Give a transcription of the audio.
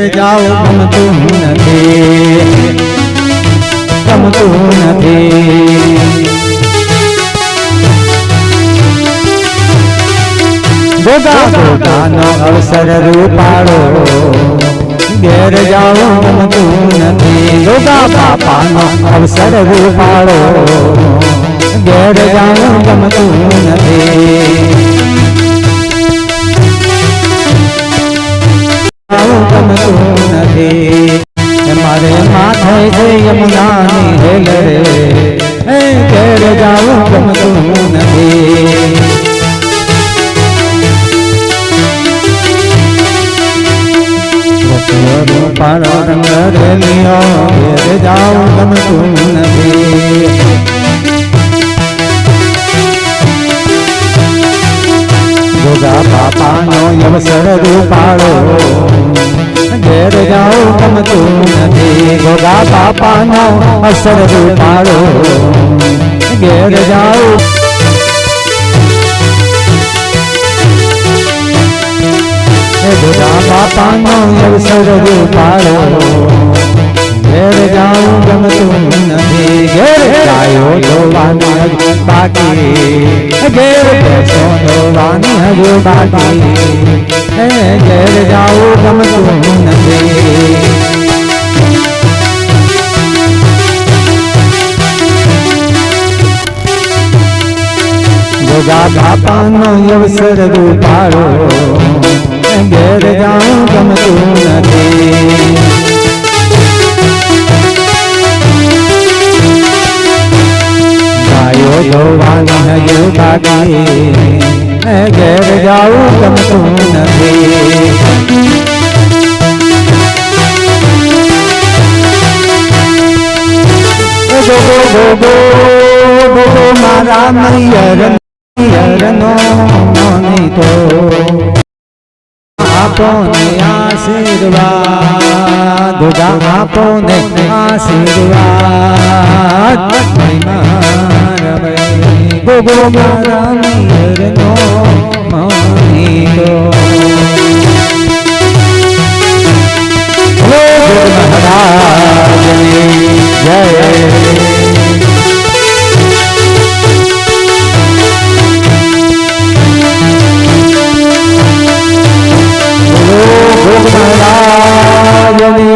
ઘેર જાઓ, ગમતું નથી ગમતું નથી. ગોગા, ગોગાનો અવસર રૂપાળો, ઘેર જાઓ, ગમતું નથી. ગોગા બાપાનો અવસર રૂપાળો, ઘેર જાઓ, ગમતું નથી. જાવું ગમતું નથી પાડો રંગ રેલિયો ઘેર જાવું ગમતું નથી. ગોગા બાપાનો અવસર રૂપાળો ઘેર જાઉં રૂપાળો. ઘેર જાઉં ગોગા બાપાનો અવસર રૂપાળો ઘેર જાઉં ગમતું નથી. ઘેર ગાયો જોવાની હજુ બાકી. ઘેર બેસો જોવાની હજુ બાકી. ઘેર જાઉં ગોગા બાપાનો અવસર રૂપાળો ઘેર જાઉં ગમતું નથી હજુ બાકી એ ઘેર જાઉં ગમતું નથી એ go go go go go go મારા મૈયર મૈયરનો મોની તો આપોને આશીર્વાદ. આપોને આશીર્વાદ. ગોગો મારા મીરનો માનીતો. મહારાજની